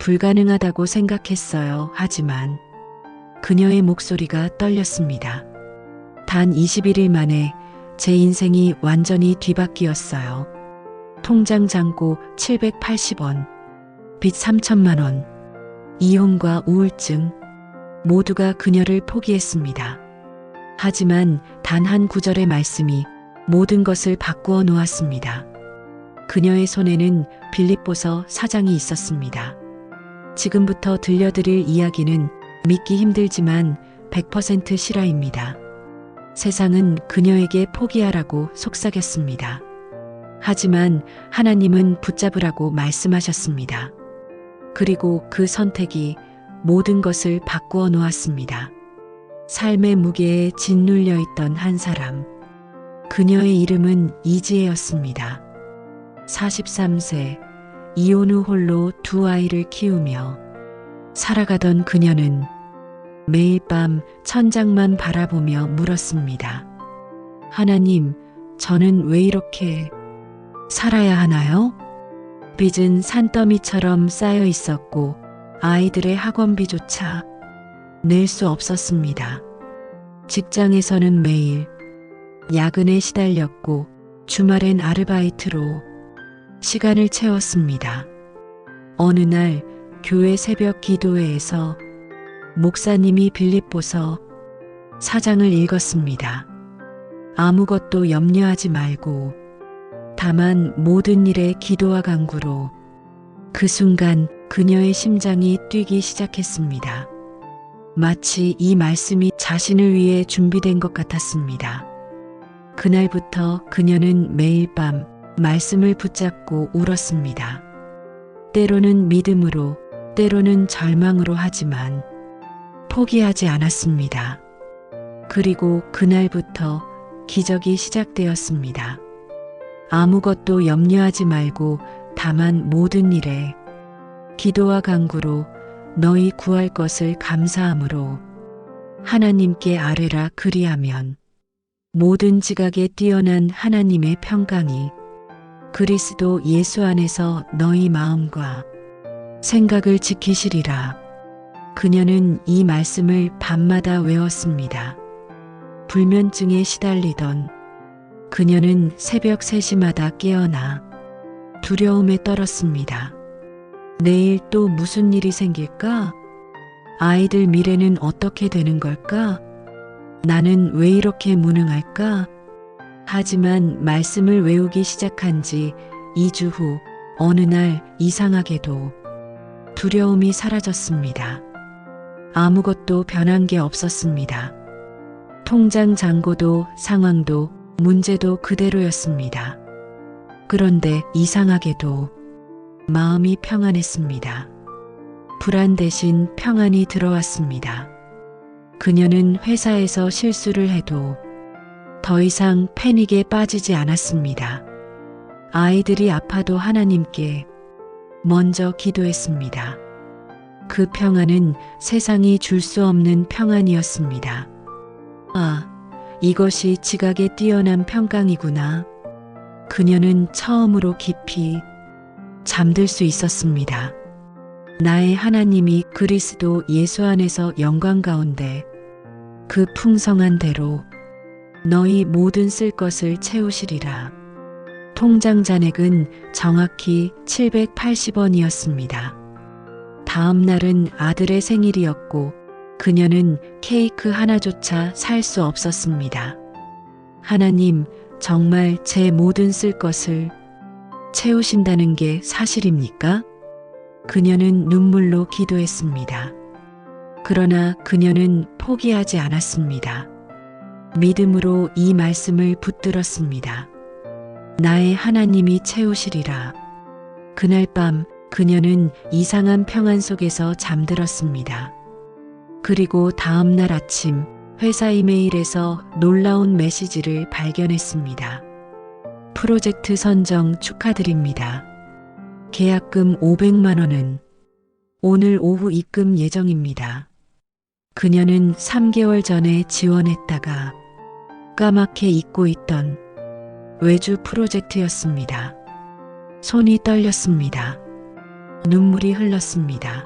불가능하다고 생각했어요. 하지만 그녀의 목소리가 떨렸습니다. 단 21일 만에 제 인생이 완전히 뒤바뀌었어요. 통장 잔고 780원, 빚 3천만 원, 이혼과 우울증, 모두가 그녀를 포기했습니다. 하지만 단 한 구절의 말씀이 모든 것을 바꾸어 놓았습니다. 그녀의 손에는 빌립보서 사장이 있었습니다. 지금부터 들려드릴 이야기는 믿기 힘들지만 100% 실화입니다. 세상은 그녀에게 포기하라고 속삭였습니다. 하지만 하나님은 붙잡으라고 말씀하셨습니다. 그리고 그 선택이 모든 것을 바꾸어 놓았습니다. 삶의 무게에 짓눌려 있던 한 사람. 그녀의 이름은 이지혜였습니다. 43세, 이혼 후 홀로 두 아이를 키우며 살아가던 그녀는 매일 밤 천장만 바라보며 물었습니다. 하나님, 저는 왜 이렇게 살아야 하나요? 빚은 산더미처럼 쌓여 있었고 아이들의 학원비조차 낼 수 없었습니다. 직장에서는 매일 야근에 시달렸고 주말엔 아르바이트로 시간을 채웠습니다. 어느 날 교회 새벽 기도회에서 목사님이 빌립보서 사장을 읽었습니다. 아무것도 염려하지 말고 다만 모든 일에 기도와 간구로 그 순간 그녀의 심장이 뛰기 시작했습니다. 마치 이 말씀이 자신을 위해 준비된 것 같았습니다. 그날부터 그녀는 매일 밤 말씀을 붙잡고 울었습니다. 때로는 믿음으로, 때로는 절망으로 하지만 포기하지 않았습니다. 그리고 그날부터 기적이 시작되었습니다. 아무것도 염려하지 말고 다만 모든 일에 기도와 간구로 너희 구할 것을 감사함으로 하나님께 아뢰라 그리하면 모든 지각에 뛰어난 하나님의 평강이 그리스도 예수 안에서 너희 마음과 생각을 지키시리라. 그녀는 이 말씀을 밤마다 외웠습니다. 불면증에 시달리던 그녀는 새벽 3시마다 깨어나 두려움에 떨었습니다. 내일 또 무슨 일이 생길까? 아이들 미래는 어떻게 되는 걸까? 나는 왜 이렇게 무능할까? 하지만 말씀을 외우기 시작한 지 2주 후 어느 날 이상하게도 두려움이 사라졌습니다. 아무것도 변한 게 없었습니다. 통장 잔고도 상황도 문제도 그대로였습니다. 그런데 이상하게도 마음이 평안했습니다. 불안 대신 평안이 들어왔습니다. 그녀는 회사에서 실수를 해도 더 이상 패닉에 빠지지 않았습니다. 아이들이 아파도 하나님께 먼저 기도했습니다. 그 평안은 세상이 줄 수 없는 평안이었습니다. 아, 이것이 지각에 뛰어난 평강이구나. 그녀는 처음으로 깊이 잠들 수 있었습니다. 나의 하나님이 그리스도 예수 안에서 영광 가운데 그 풍성한 대로 너희 모든 쓸 것을 채우시리라. 통장 잔액은 정확히 780원이었습니다. 다음 날은 아들의 생일이었고 그녀는 케이크 하나조차 살 수 없었습니다. 하나님, 정말 제 모든 쓸 것을 채우신다는 게 사실입니까? 그녀는 눈물로 기도했습니다. 그러나 그녀는 포기하지 않았습니다. 믿음으로 이 말씀을 붙들었습니다. 나의 하나님이 채우시리라. 그날 밤 그녀는 이상한 평안 속에서 잠들었습니다. 그리고 다음 날 아침 회사 이메일에서 놀라운 메시지를 발견했습니다. 프로젝트 선정 축하드립니다. 계약금 500만 원은 오늘 오후 입금 예정입니다. 그녀는 3개월 전에 지원했다가 까맣게 잊고 있던 외주 프로젝트였습니다. 손이 떨렸습니다. 눈물이 흘렀습니다.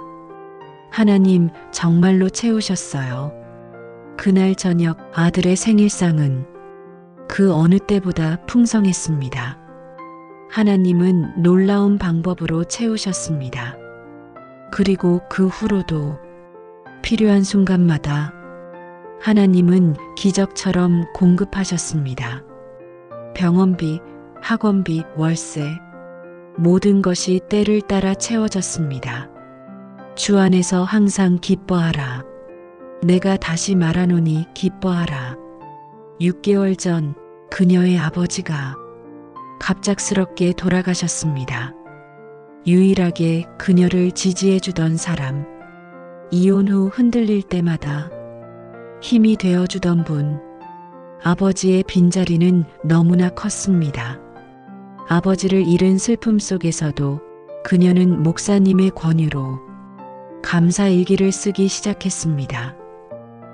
하나님 정말로 채우셨어요. 그날 저녁 아들의 생일상은 그 어느 때보다 풍성했습니다. 하나님은 놀라운 방법으로 채우셨습니다. 그리고 그 후로도 필요한 순간마다 하나님은 기적처럼 공급하셨습니다. 병원비, 학원비, 월세, 모든 것이 때를 따라 채워졌습니다. 주 안에서 항상 기뻐하라. 내가 다시 말하노니 기뻐하라. 6개월 전 그녀의 아버지가 갑작스럽게 돌아가셨습니다. 유일하게 그녀를 지지해 주던 사람, 이혼 후 흔들릴 때마다 힘이 되어 주던 분, 아버지의 빈자리는 너무나 컸습니다. 아버지를 잃은 슬픔 속에서도 그녀는 목사님의 권유로 감사 일기를 쓰기 시작했습니다.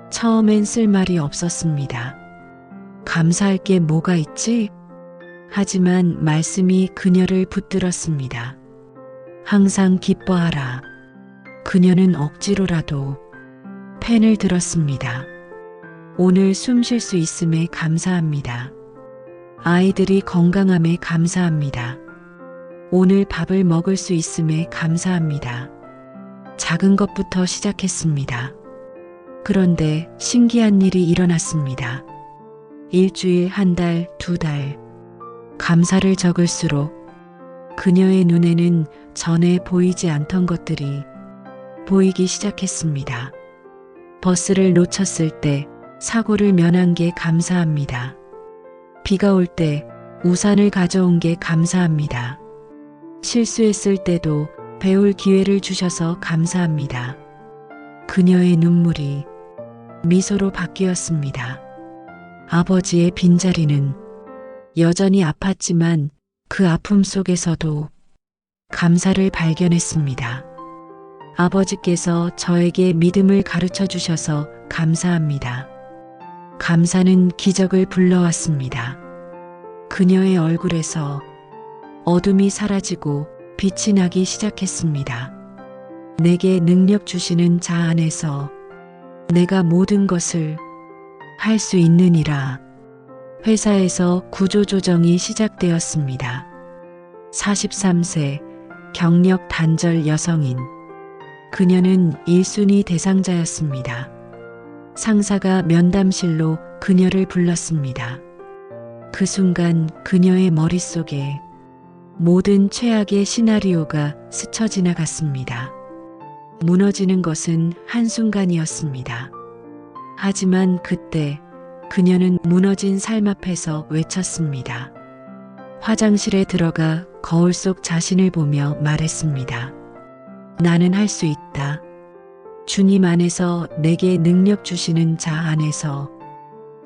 처음엔 쓸 말이 없었습니다. 감사할 게 뭐가 있지? 하지만 말씀이 그녀를 붙들었습니다. 항상 기뻐하라. 그녀는 억지로라도 펜을 들었습니다. 오늘 숨 쉴 수 있음에 감사합니다. 아이들이 건강함에 감사합니다. 오늘 밥을 먹을 수 있음에 감사합니다. 작은 것부터 시작했습니다. 그런데 신기한 일이 일어났습니다. 일주일, 한 달, 두 달. 감사를 적을수록 그녀의 눈에는 전에 보이지 않던 것들이 보이기 시작했습니다. 버스를 놓쳤을 때 사고를 면한 게 감사합니다. 비가 올 때 우산을 가져온 게 감사합니다. 실수했을 때도 배울 기회를 주셔서 감사합니다. 그녀의 눈물이 미소로 바뀌었습니다. 아버지의 빈자리는 여전히 아팠지만 그 아픔 속에서도 감사를 발견했습니다. 아버지께서 저에게 믿음을 가르쳐 주셔서 감사합니다. 감사는 기적을 불러왔습니다. 그녀의 얼굴에서 어둠이 사라지고 빛이 나기 시작했습니다. 내게 능력 주시는 자 안에서 내가 모든 것을 할 수 있느니라. 회사에서 구조조정이 시작되었습니다. 43세 경력 단절 여성인 그녀는 1순위 대상자였습니다. 상사가 면담실로 그녀를 불렀습니다. 그 순간 그녀의 머릿속에 모든 최악의 시나리오가 스쳐 지나갔습니다. 무너지는 것은 한순간이었습니다. 하지만 그때 그녀는 무너진 삶 앞에서 외쳤습니다. 화장실에 들어가 거울 속 자신을 보며 말했습니다. 나는 할 수 있다. 주님 안에서 내게 능력 주시는 자 안에서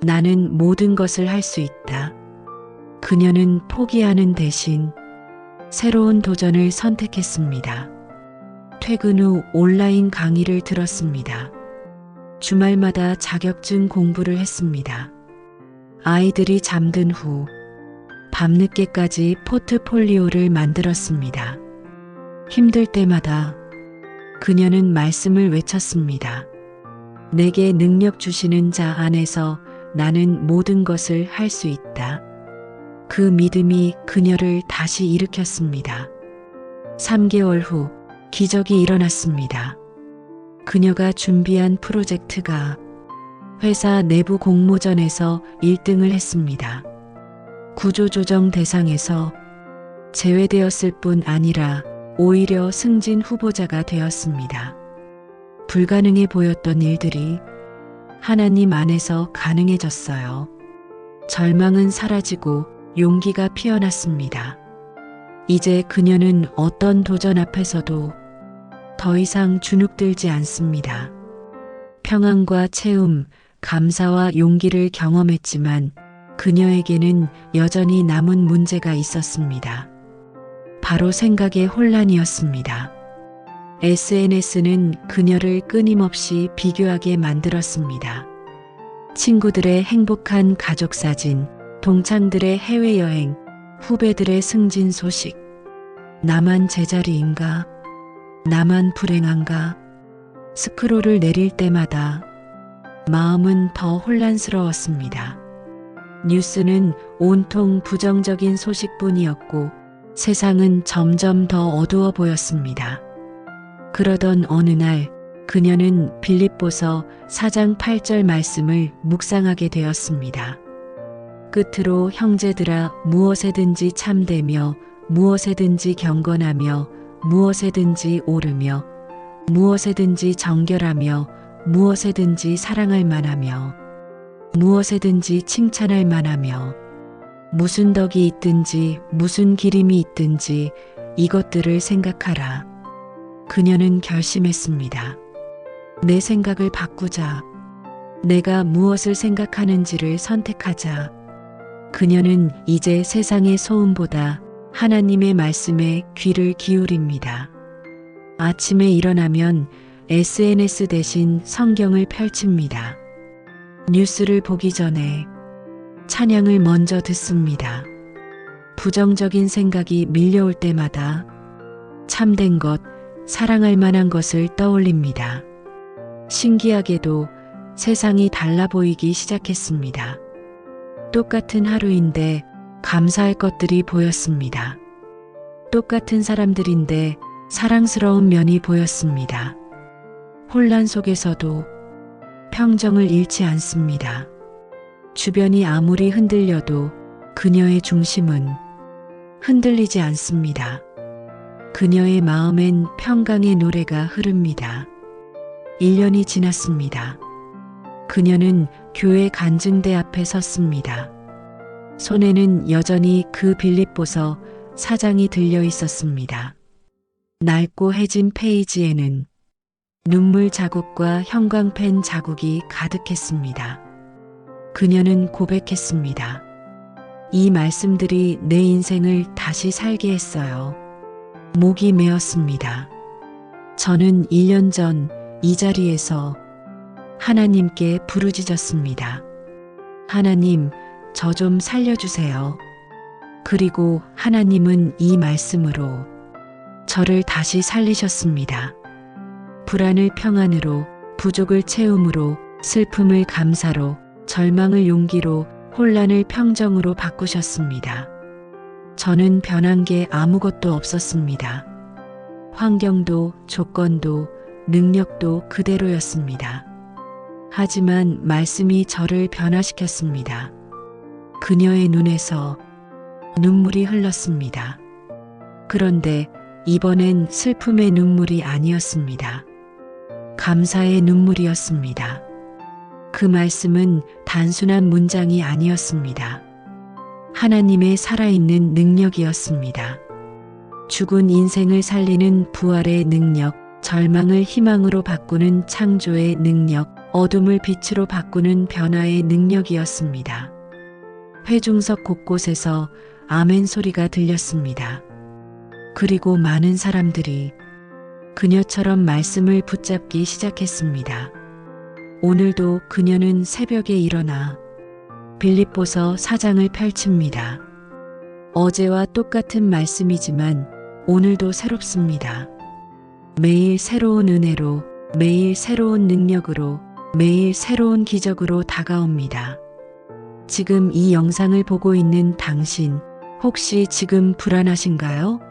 나는 모든 것을 할 수 있다. 그녀는 포기하는 대신 새로운 도전을 선택했습니다. 퇴근 후 온라인 강의를 들었습니다. 주말마다 자격증 공부를 했습니다. 아이들이 잠든 후 밤늦게까지 포트폴리오를 만들었습니다. 힘들 때마다 그녀는 말씀을 외쳤습니다. 내게 능력 주시는 자 안에서 나는 모든 것을 할 수 있다. 그 믿음이 그녀를 다시 일으켰습니다. 3개월 후 기적이 일어났습니다. 그녀가 준비한 프로젝트가 회사 내부 공모전에서 1등을 했습니다. 구조조정 대상에서 제외되었을 뿐 아니라 오히려 승진 후보자가 되었습니다. 불가능해 보였던 일들이 하나님 안에서 가능해졌어요. 절망은 사라지고 용기가 피어났습니다. 이제 그녀는 어떤 도전 앞에서도 더 이상 주눅들지 않습니다. 평안과 채움, 감사와 용기를 경험했지만 그녀에게는 여전히 남은 문제가 있었습니다. 바로 생각의 혼란이었습니다. SNS는 그녀를 끊임없이 비교하게 만들었습니다. 친구들의 행복한 가족 사진, 동창들의 해외여행, 후배들의 승진 소식. 나만 제자리인가? 나만 불행한가? 스크롤을 내릴 때마다 마음은 더 혼란스러웠습니다. 뉴스는 온통 부정적인 소식뿐이었고 세상은 점점 더 어두워 보였습니다. 그러던 어느 날 그녀는 빌립보서 4장 8절 말씀을 묵상하게 되었습니다. 끝으로 형제들아 무엇에든지 참되며 무엇에든지 경건하며 무엇에든지 오르며 무엇에든지 정결하며 무엇에든지 사랑할 만하며 무엇에든지 칭찬할 만하며 무슨 덕이 있든지 무슨 기림이 있든지 이것들을 생각하라. 그녀는 결심했습니다. 내 생각을 바꾸자. 내가 무엇을 생각하는지를 선택하자. 그녀는 이제 세상의 소음보다 하나님의 말씀에 귀를 기울입니다. 아침에 일어나면 SNS 대신 성경을 펼칩니다. 뉴스를 보기 전에 찬양을 먼저 듣습니다. 부정적인 생각이 밀려올 때마다 참된 것, 사랑할 만한 것을 떠올립니다. 신기하게도 세상이 달라 보이기 시작했습니다. 똑같은 하루인데 감사할 것들이 보였습니다. 똑같은 사람들인데 사랑스러운 면이 보였습니다. 혼란 속에서도 평정을 잃지 않습니다. 주변이 아무리 흔들려도 그녀의 중심은 흔들리지 않습니다. 그녀의 마음엔 평강의 노래가 흐릅니다. 1년이 지났습니다. 그녀는 교회 간증대 앞에 섰습니다. 손에는 여전히 그 빌립보서 사장이 들려 있었습니다. 낡고 해진 페이지에는 눈물 자국과 형광펜 자국이 가득했습니다. 그녀는 고백했습니다. 이 말씀들이 내 인생을 다시 살게 했어요. 목이 메었습니다. 저는 1년 전 이 자리에서 하나님께 부르짖었습니다. 하나님, 저 좀 살려주세요. 그리고 하나님은 이 말씀으로 저를 다시 살리셨습니다. 불안을 평안으로, 부족을 채움으로, 슬픔을 감사로, 절망을 용기로, 혼란을 평정으로 바꾸셨습니다. 저는 변한 게 아무것도 없었습니다. 환경도, 조건도, 능력도 그대로였습니다. 하지만 말씀이 저를 변화시켰습니다. 그녀의 눈에서 눈물이 흘렀습니다. 그런데 이번엔 슬픔의 눈물이 아니었습니다. 감사의 눈물이었습니다. 그 말씀은 단순한 문장이 아니었습니다. 하나님의 살아있는 능력이었습니다. 죽은 인생을 살리는 부활의 능력, 절망을 희망으로 바꾸는 창조의 능력, 어둠을 빛으로 바꾸는 변화의 능력이었습니다. 회중석 곳곳에서 아멘 소리가 들렸습니다. 그리고 많은 사람들이 그녀처럼 말씀을 붙잡기 시작했습니다. 오늘도 그녀는 새벽에 일어나 빌립보서 사장을 펼칩니다. 어제와 똑같은 말씀이지만 오늘도 새롭습니다. 매일 새로운 은혜로, 매일 새로운 능력으로, 매일 새로운 기적으로 다가옵니다. 지금 이 영상을 보고 있는 당신, 혹시 지금 불안하신가요?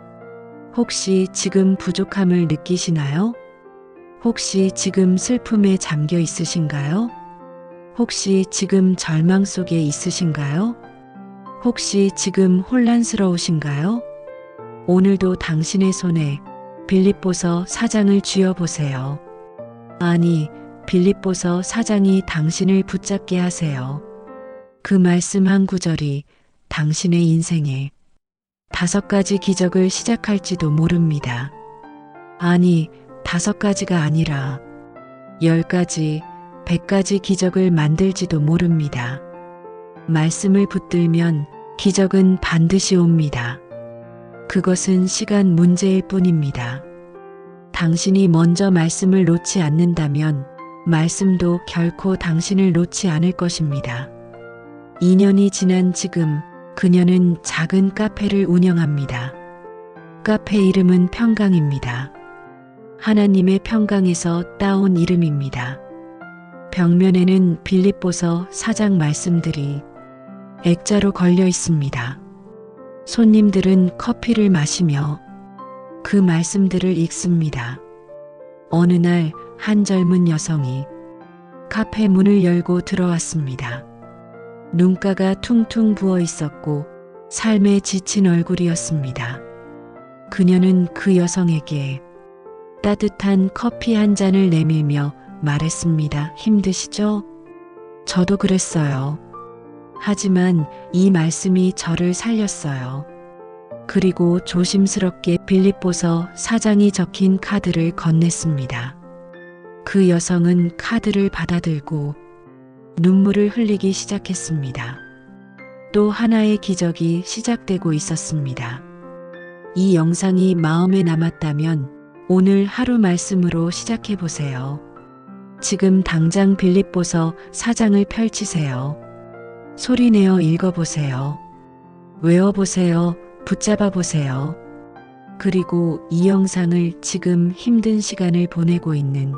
혹시 지금 부족함을 느끼시나요? 혹시 지금 슬픔에 잠겨 있으신가요? 혹시 지금 절망 속에 있으신가요? 혹시 지금 혼란스러우신가요? 오늘도 당신의 손에 빌립보서 사장을 쥐어보세요. 아니, 빌립보서 사장이 당신을 붙잡게 하세요. 그 말씀 한 구절이 당신의 인생에 다섯 가지 기적을 시작할지도 모릅니다. 아니, 다섯 가지가 아니라 열 가지, 백 가지 기적을 만들지도 모릅니다. 말씀을 붙들면 기적은 반드시 옵니다. 그것은 시간 문제일 뿐입니다. 당신이 먼저 말씀을 놓지 않는다면 말씀도 결코 당신을 놓지 않을 것입니다. 2년이 지난 지금 그녀는 작은 카페를 운영합니다. 카페 이름은 평강입니다. 하나님의 평강에서 따온 이름입니다. 벽면에는 빌립보서 사장 말씀들이 액자로 걸려 있습니다. 손님들은 커피를 마시며 그 말씀들을 읽습니다. 어느 날 한 젊은 여성이 카페 문을 열고 들어왔습니다. 눈가가 퉁퉁 부어 있었고 삶에 지친 얼굴이었습니다. 그녀는 그 여성에게 따뜻한 커피 한 잔을 내밀며 말했습니다. 힘드시죠? 저도 그랬어요. 하지만 이 말씀이 저를 살렸어요. 그리고 조심스럽게 빌립보서 사장이 적힌 카드를 건넸습니다. 그 여성은 카드를 받아들고 눈물을 흘리기 시작했습니다. 또 하나의 기적이 시작되고 있었습니다. 이 영상이 마음에 남았다면 오늘 하루 말씀으로 시작해 보세요. 지금 당장 빌립보서 사장을 펼치세요. 소리내어 읽어보세요. 외워보세요. 붙잡아 보세요. 그리고 이 영상을 지금 힘든 시간을 보내고 있는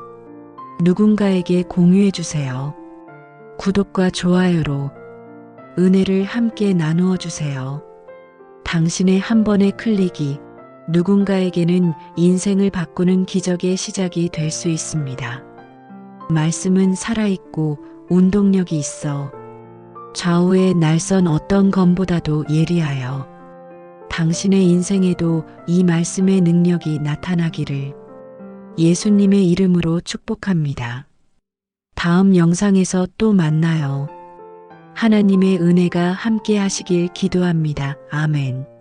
누군가에게 공유해 주세요. 구독과 좋아요로 은혜를 함께 나누어 주세요. 당신의 한 번의 클릭이 누군가에게는 인생을 바꾸는 기적의 시작이 될 수 있습니다. 말씀은 살아있고 운동력이 있어 좌우의 날선 어떤 검보다도 예리하여 당신의 인생에도 이 말씀의 능력이 나타나기를 예수님의 이름으로 축복합니다. 다음 영상에서 또 만나요. 하나님의 은혜가 함께 하시길 기도합니다. 아멘.